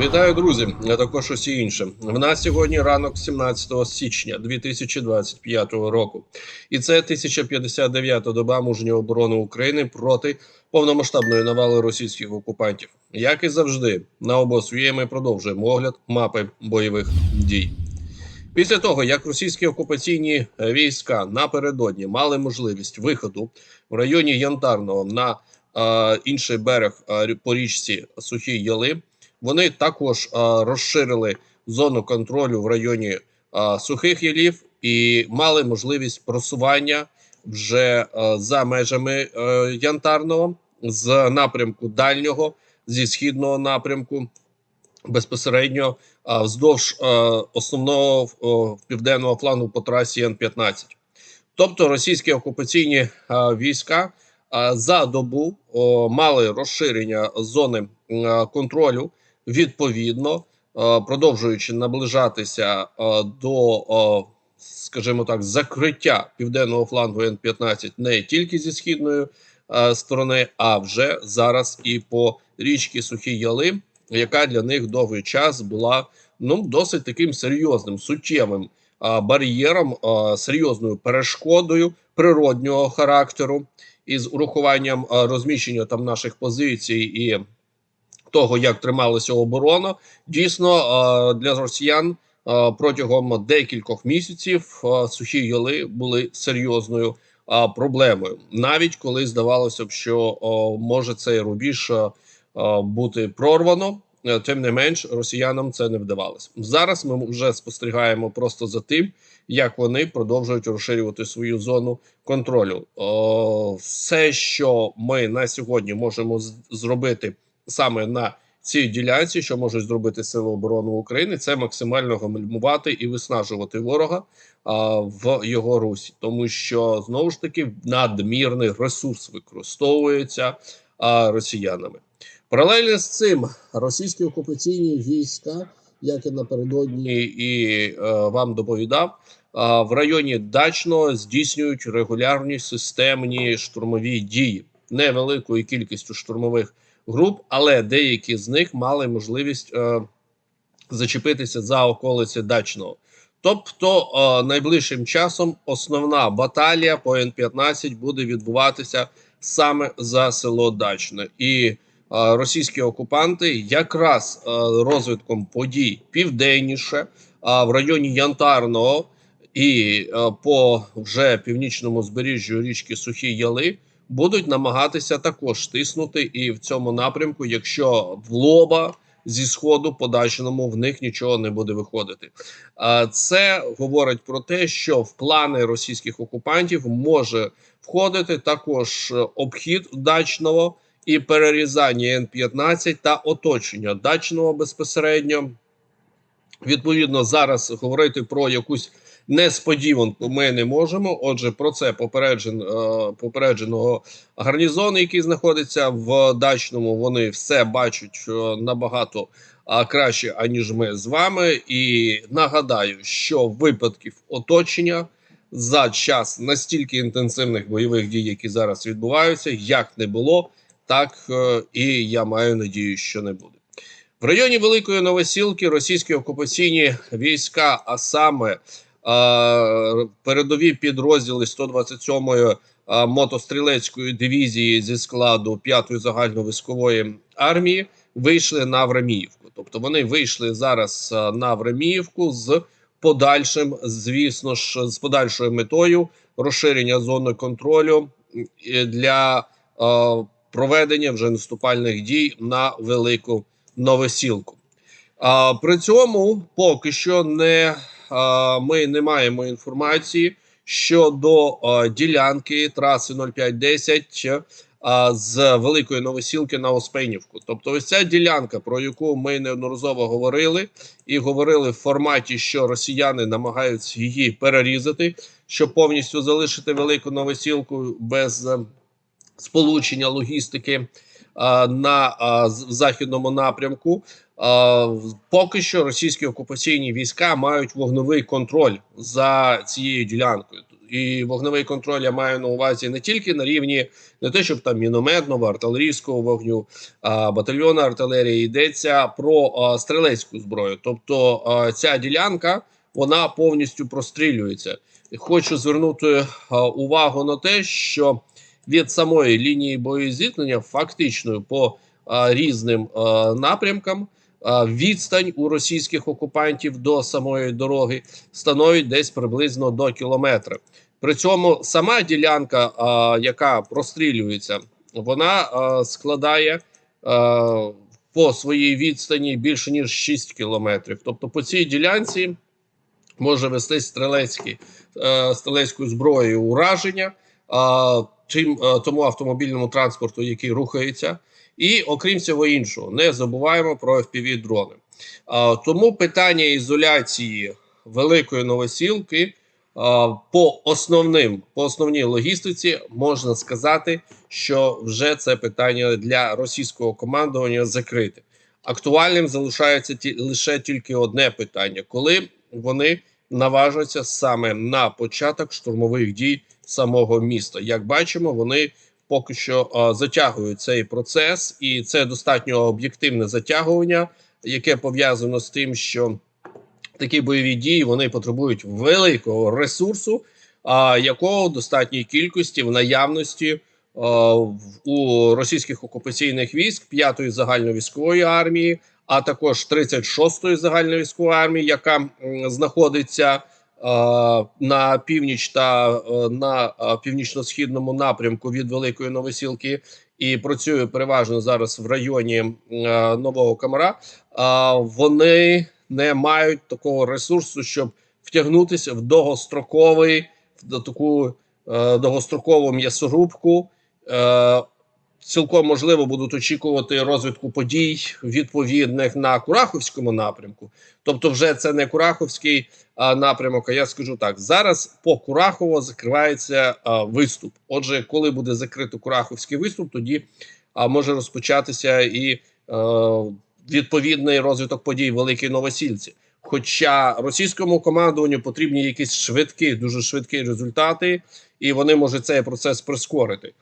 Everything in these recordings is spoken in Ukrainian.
Вітаю, друзі, а також усі інші. В нас сьогодні ранок 17 січня 2025 року, і це 1059-та доба мужньої оборони України проти повномасштабної навали російських окупантів. Як і завжди, на обосує ми продовжуємо огляд мапи бойових дій. Після того, як російські окупаційні війська напередодні мали можливість виходу в районі Янтарного на е, інший берег по річці Сухі Яли, вони також е, розширили зону контролю в районі е, Сухих Ялів і мали можливість просування вже е, за межами е, Янтарного з напрямку дальнього, зі східного напрямку безпосередньо а, вздовж е, основного о, південного флангу по трасі Н-15. Тобто російські окупаційні е, війська е, за добу о, мали розширення зони е, контролю відповідно, е, продовжуючи наближатися е, до, е, скажімо так, закриття південного флангу Н-15 не тільки зі східної сторони, а вже зараз і по річці Сухі Яли яка для них довгий час була ну досить таким серйозним суттєвим бар'єром, серйозною перешкодою природнього характеру із урахуванням розміщення там наших позицій і того, як трималася оборона, дійсно для росіян протягом декількох місяців сухі яли були серйозною проблемою, навіть коли здавалося б, що може цей рубіж. бути прорвано. Е, Тим не менш, росіянам це не вдавалося. Зараз ми вже спостерігаємо просто за тим, як вони продовжують розширювати свою зону контролю. О, все, що ми на сьогодні можемо зробити саме на цій ділянці, що можуть зробити Сили оборони України, це максимально гальмувати і виснажувати ворога а, в його русі, тому що знову ж таки надмірний ресурс використовується а, росіянами. Паралельно з цим російські окупаційні війська, як і напередодні і е, вам доповідав, е, в районі Дачного здійснюють регулярні системні штурмові дії невеликою кількістю штурмових груп, але деякі з них мали можливість е, зачепитися за околиці Дачного. Тобто е, найближчим часом основна баталія по Н-15 буде відбуватися саме за село Дачне. І е, російські окупанти якраз е, розвитком подій південніше, а в районі Янтарного і е, по вже північному збережжю річки Сухі Яли будуть намагатися також тиснути і в цьому напрямку, якщо в лоба зі сходу подачному в них нічого не буде виходити. Це говорить про те, що в плани російських окупантів може входити також е, обхід дачного і перерізання Н-15 та оточення дачного безпосередньо. Відповідно, зараз говорити про якусь несподіванку ми не можемо. Отже, про це попереджен, е, попередженого гарнізону, який знаходиться в дачному, вони все бачать е, набагато краще, аніж ми з вами. І нагадаю, що випадків оточення за час настільки інтенсивних бойових дій, які зараз відбуваються, як не було, так е, і я маю надію, що не буде. В районі Великої Новосілки російські окупаційні війська, а саме передові підрозділи 127-ї е, мотострілецької дивізії зі складу 5-ї загальновійськової армії, вийшли на Времіївку. Тобто вони вийшли зараз е, на Времіївку з подальшим, звісно ж, з подальшою метою розширення зони контролю е, для е, проведення вже наступальних дій на велику новосілку. При цьому поки що не ми не маємо інформації щодо ділянки траси 0510 а, з великої новосілки на Оспенівку. Тобто, ось ця ділянка, про яку ми неодноразово говорили, і говорили в форматі, що росіяни намагаються її перерізати, щоб повністю залишити велику новосілку без е, сполучення логістики на в західному напрямку. Поки що російські окупаційні війська мають вогновий контроль за цією ділянкою. і вогневий контроль я маю на увазі не тільки на рівні, не те, щоб там мінометного, артилерійського вогню, батальйона артилерії йдеться про а, стрілецьку зброю. Тобто а, ця ділянка вона повністю прострілюється. Хочу звернути а, увагу на те, що від самої лінії боєзіткнення фактично по а, різним а, напрямкам. Відстань у російських окупантів до самої дороги становить десь приблизно до кілометра. При цьому сама ділянка, яка прострілюється, вона складає по своїй відстані більше ніж 6 кілометрів. Тобто по цій ділянці може вести стрілецькі е, стрілецькою зброєю ураження а, тим, е, тому автомобільному транспорту, який рухається. І окрім всього іншого, не забуваємо про fpv дрони. Тому питання ізоляції великої новосілки по основним по основній логістиці можна сказати, що вже це питання для російського командування закрите. Актуальним залишається ті, лише тільки одне питання: коли вони наважаться саме на початок штурмових дій самого міста. Як бачимо, вони поки що затягують цей процес, і це достатньо об'єктивне затягування, яке пов'язано з тим, що такі бойові дії вони потребують великого ресурсу, якого в достатній кількості в наявності. У російських окупаційних військ 5-ї загальновійськової армії, а також 36-ї загальновійськової армії, яка знаходиться на північ та е, на е, північно-східному напрямку від Великої Новосілки і працює переважно зараз в районі е, Нового Камара. Вони не мають такого ресурсу, щоб втягнутися в довгостроковий в таку е, довгострокову м'ясорубку. Цілком можливо будуть очікувати розвитку подій відповідних на Кураховському напрямку. Тобто, вже це не Кураховський а, напрямок. А я скажу так: зараз по Курахово закривається а, виступ. Отже, коли буде закрито Кураховський виступ, тоді а, може розпочатися і е, відповідний розвиток подій Великій Новосільці. Хоча російському командуванню потрібні якісь швидкі, дуже швидкі результати, і вони можуть цей процес прискорити.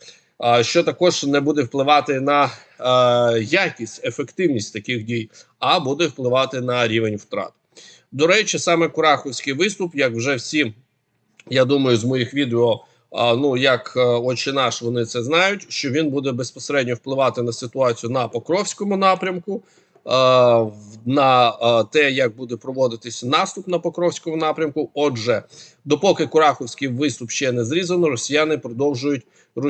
Що також не буде впливати на е, якість, ефективність таких дій, а буде впливати на рівень втрат. До речі, саме Кураховський виступ, як вже всі, я думаю, з моїх відео, ну як е, очі наш, вони це знають, що він буде безпосередньо впливати на ситуацію на Покровському напрямку. Е, На е, те, як буде проводитися наступ на Покровському напрямку. Отже, допоки Кураховський виступ ще не зрізано, росіяни продовжують е,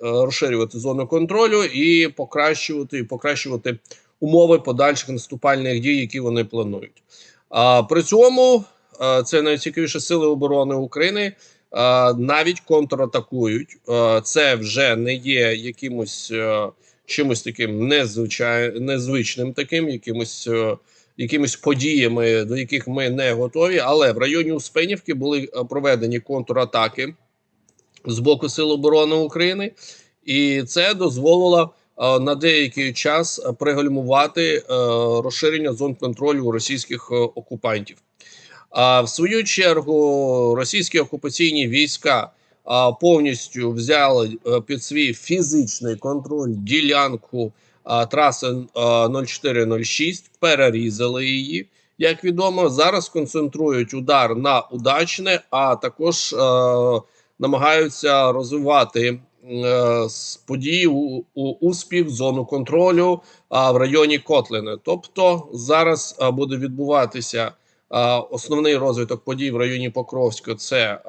розширювати зону контролю і покращувати, покращувати умови подальших наступальних дій, які вони планують. А при цьому це найцікавіше сили оборони України. Навіть контратакують. Це вже не є якимось чимось таким незвичай, незвичним, таким, якимось е, якимись подіями, до яких ми не готові. Але в районі Успенівки були е, проведені контратаки з боку Сил оборони України, і це дозволило е, на деякий час пригальмувати розширення зон контролю російських окупантів. А в свою чергу російські окупаційні війська повністю взяли е, під свій фізичний контроль ділянку траси а, 0406, перерізали її. Як відомо, зараз концентрують удар на удачне, а також е, намагаються розвивати е, події у, у успіх зону контролю а, в районі Котлини. Тобто зараз буде відбуватися основний розвиток подій в районі Покровська. Це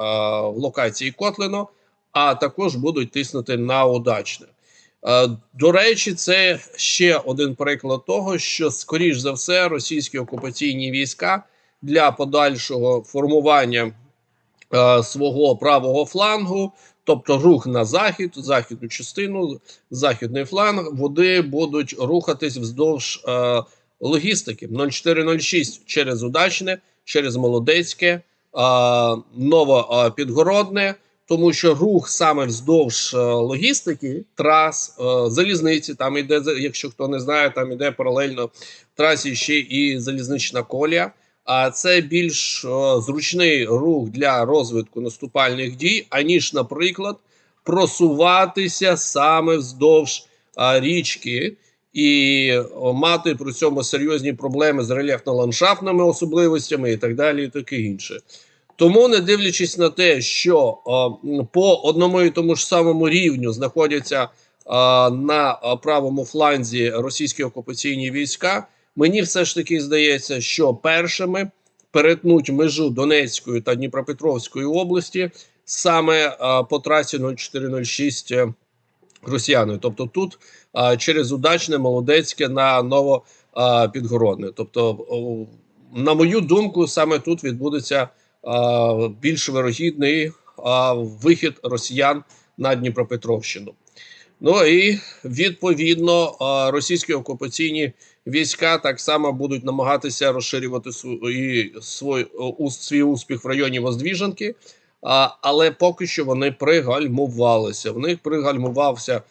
в локації Котлино, а також будуть тиснути на удачне. До речі, це ще один приклад того, що скоріш за все російські окупаційні війська для подальшого формування свого правого флангу, тобто рух на захід, західну частину, західний фланг, вони будуть рухатись вздовж логістики 0406 через Удачне, через Молодецьке, е, Новопідгородне. Тому що рух саме вздовж е, логістики, трас, е, залізниці, там іде, якщо хто не знає, там іде паралельно трасі ще і залізнична колія. а це більш о, зручний рух для розвитку наступальних дій, аніж, наприклад, просуватися саме вздовж річки і мати при цьому серйозні проблеми з рельєфно-ландшафтними особливостями і так далі, і таке інше. Тому, не дивлячись на те, що о, по одному і тому ж самому рівню знаходяться а, на правому фланзі російські окупаційні війська, мені все ж таки здається, що першими перетнуть межу Донецької та Дніпропетровської області саме а, по трасі 0406 е, росіяни. Тобто тут через удачне молодецьке на новопідгородне. Тобто, на мою думку, саме тут відбудеться більш вирогідний вихід росіян на Дніпропетровщину. Ну і відповідно російські окупаційні війська так само будуть намагатися розширювати свій, успіх в районі Воздвіженки, але поки що вони пригальмувалися. В них пригальмувався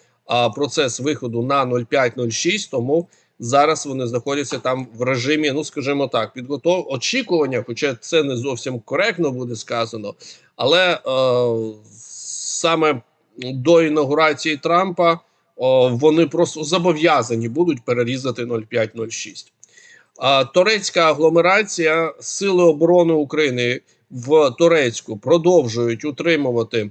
процес виходу на 0,5-0,6, тому зараз вони знаходяться там в режимі, ну скажімо так, підготов очікування, хоча це не зовсім коректно буде сказано, але е, саме до інаугурації Трампа о, вони просто зобов'язані будуть перерізати 0,5-0,6. Турецька агломерація Сили оборони України в Турецьку продовжують утримувати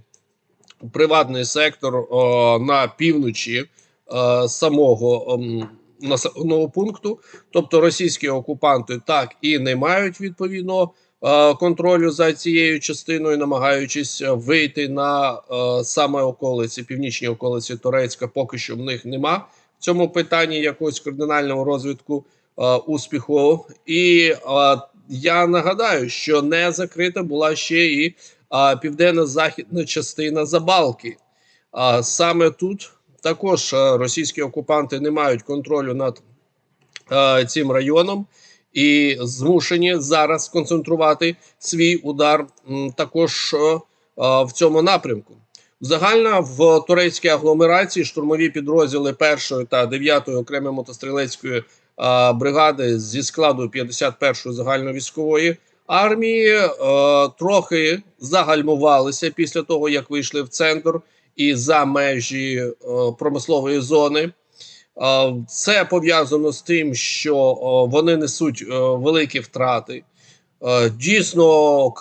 приватний сектор о, на півночі е, самого ем, населеного пункту. Тобто російські окупанти так і не мають відповідно е, контролю за цією частиною, намагаючись е, вийти на е, саме околиці, північні околиці Турецька. Поки що в них нема в цьому питанні якогось кардинального розвитку е, успіху. І е, я нагадаю, що не закрита була ще і південно-західна частина Забалки. А саме тут також російські окупанти не мають контролю над цим районом і змушені зараз концентрувати свій удар також в цьому напрямку. Загально в турецькій агломерації штурмові підрозділи 1 та 9 окремої мотострілецької бригади зі складу 51-ї загальновійськової армії е, трохи загальмувалися після того, як вийшли в центр і за межі е, промислової зони. Е, це пов'язано з тим, що е, вони несуть е, великі втрати. Е, Дійсно,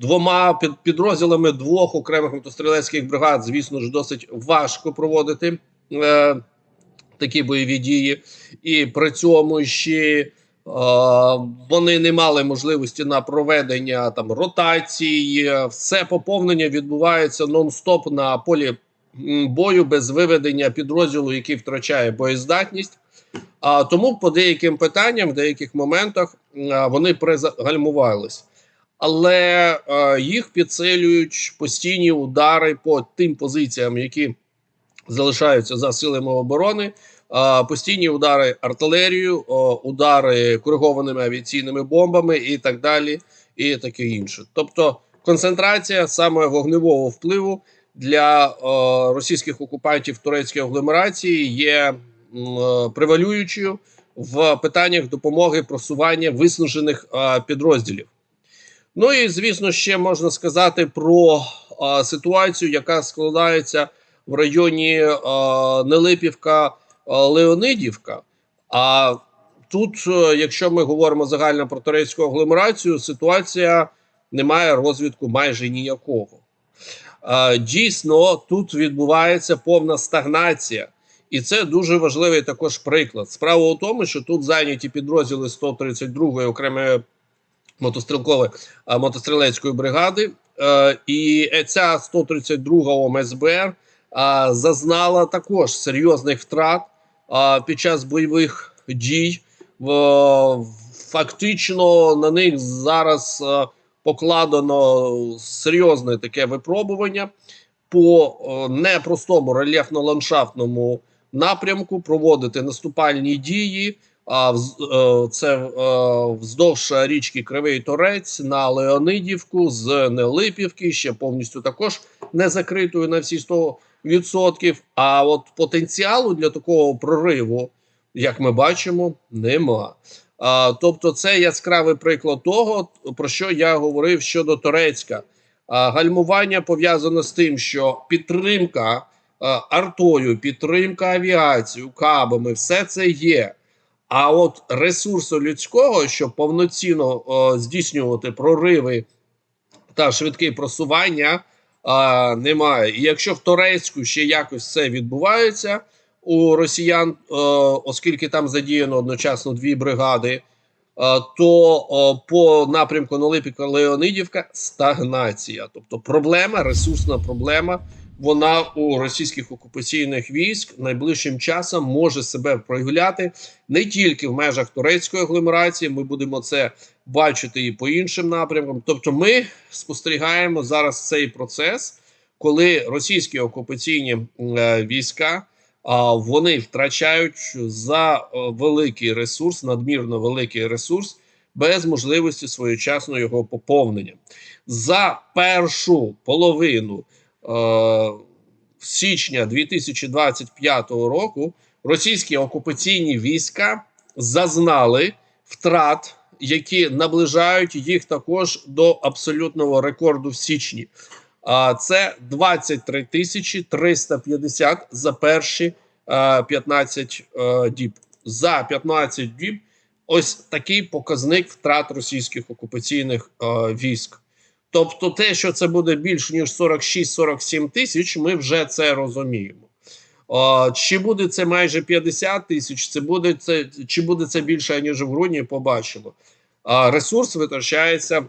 двома під, підрозділами двох окремих мотострілецьких бригад, звісно ж, досить важко проводити е, такі бойові дії, і при цьому ще вони не мали можливості на проведення там ротації. Все поповнення відбувається нон-стоп на полі бою без виведення підрозділу, який втрачає боєздатність. А тому по деяким питанням, в деяких моментах вони призагальмувались. Але їх підсилюють постійні удари по тим позиціям, які залишаються за силами оборони. Постійні удари артилерією, удари коригованими авіаційними бомбами і так далі, і таке інше. Тобто концентрація саме вогневого впливу для російських окупантів турецької агломерації є превалюючою в питаннях допомоги просування виснажених підрозділів. Ну і звісно, ще можна сказати про ситуацію, яка складається в районі Нелипівка. Е, Леонидівка. А тут, е, якщо ми говоримо загально про турецьку агломерацію, ситуація не має розвитку майже ніякого. Е, Дійсно, тут відбувається повна стагнація. І це дуже важливий також приклад. Справа у тому, що тут зайняті підрозділи 132-ї окремої мотострілкової мотострілецької бригади, і ця 132 ОМСБР зазнала також серйозних втрат під час бойових дій. Фактично на них зараз а, покладено серйозне таке випробування по е, непростому рельєфно-ландшафтному напрямку проводити наступальні дії. А е, це е, вздовж річки Кривий Торець на Леонидівку з Нелипівки, ще повністю також не закритою на всі 100%. А от потенціалу для такого прориву, як ми бачимо, нема. А, тобто, це яскравий приклад того, про що я говорив щодо Турецька. А, гальмування пов'язано з тим, що підтримка а, артою, підтримка авіацією, кабами, все це є. А от ресурсу людського, щоб повноцінно о, здійснювати прориви та швидке просування, а, немає. І якщо в Турецьку ще якось це відбувається у росіян, а, оскільки там задіяно одночасно дві бригади, а, то а, по напрямку Налипіка Леонидівка стагнація. Тобто проблема, ресурсна проблема, вона у російських окупаційних військ найближчим часом може себе проявляти не тільки в межах турецької агломерації. Ми будемо це бачити і по іншим напрямкам. Тобто, ми спостерігаємо зараз цей процес, коли російські окупаційні е, війська. А вони втрачають за е, великий ресурс, надмірно великий ресурс, без можливості своєчасного його поповнення. За першу половину січня 2025 року російські окупаційні війська зазнали втрат, які наближають їх також до абсолютного рекорду в січні. Це 23 тисячі 350 за перші е, 15 е, діб. За 15 діб ось такий показник втрат російських окупаційних е, військ. Тобто, те, що це буде більш ніж 46-47 тисяч, ми вже це розуміємо. Е, чи буде це майже 50 тисяч, це буде це, чи буде це більше, ніж в грудні, побачимо. Е, ресурс витрачається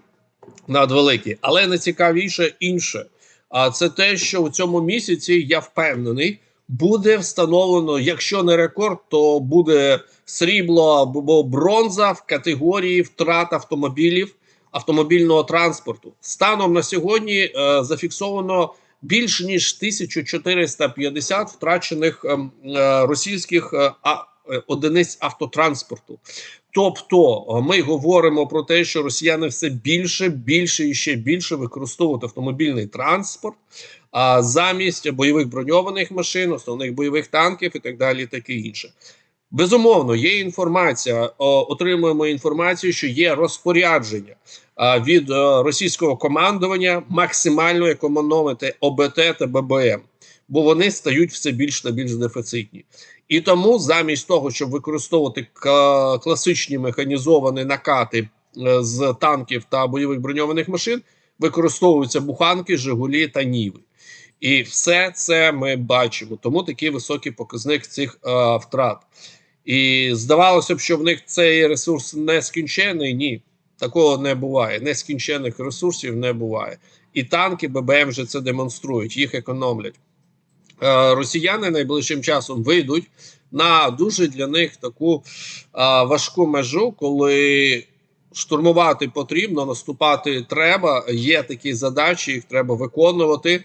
надвеликий. Але найцікавіше інше. А це те, що у цьому місяці я впевнений, буде встановлено, якщо не рекорд, то буде срібло або бронза в категорії втрат автомобілів автомобільного транспорту. Станом на сьогодні е, зафіксовано більш ніж 1450 втрачених ем, е, російських е, одиниць автотранспорту. Тобто ми говоримо про те, що росіяни все більше, більше і ще більше використовують автомобільний транспорт замість бойових броньованих машин, основних бойових танків і так далі, таке інше. Безумовно, є інформація. Отримуємо інформацію, що є розпорядження від е, російського командування максимально економити ОБТ та ББМ, бо вони стають все більш та більш дефіцитні. І тому, замість того, щоб використовувати класичні механізовані накати е, з танків та бойових броньованих машин, використовуються буханки, Жигулі та Ніви. І все це ми бачимо. Тому такий високий показник цих е, втрат. І здавалося б, що в них цей ресурс нескінчений. Ні, такого не буває. Нескінчених ресурсів не буває. І танки ББМ вже це демонструють, їх економлять. Е, росіяни найближчим часом вийдуть на дуже для них таку е, важку межу, коли штурмувати потрібно, наступати треба. Є такі задачі, їх треба виконувати.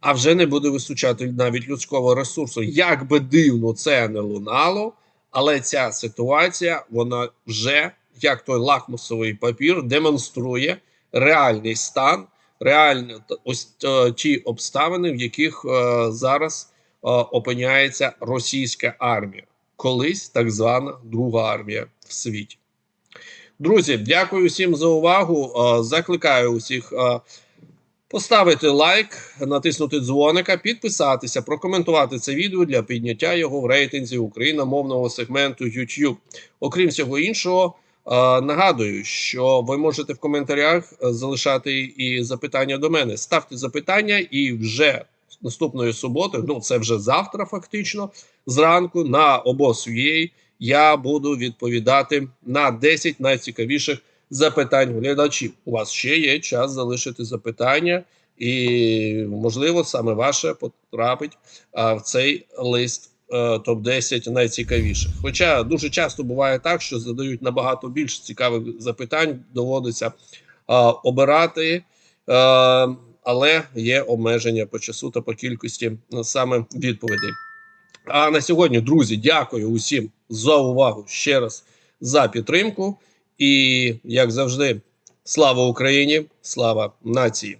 А вже не буде вистачати навіть людського ресурсу. Як би дивно це не лунало, але ця ситуація вона вже як той лакмусовий папір демонструє реальний стан, реальні ось е, ті обставини, в яких е, зараз е, опиняється російська армія, колись так звана Друга армія в світі. Друзі, дякую всім за увагу. Закликаю усіх поставити лайк, натиснути дзвоника, підписатися, прокоментувати це відео для підняття його в рейтинзі україномовного сегменту YouTube. Окрім всього іншого, е, нагадую, що ви можете в коментарях залишати і запитання до мене. Ставте запитання і вже наступної суботи, ну це вже завтра, фактично, зранку на обос.ua я буду відповідати на 10 найцікавіших запитань глядачів. У вас ще є час залишити запитання, і можливо саме ваше потрапить в цей лист е, топ 10 найцікавіших. Хоча дуже часто буває так, що задають набагато більш цікавих запитань, доводиться обирати. Е, але є обмеження по часу та по кількості саме відповідей. А на сьогодні, друзі, дякую усім за увагу ще раз за підтримку. І як завжди, слава Україні, слава нації.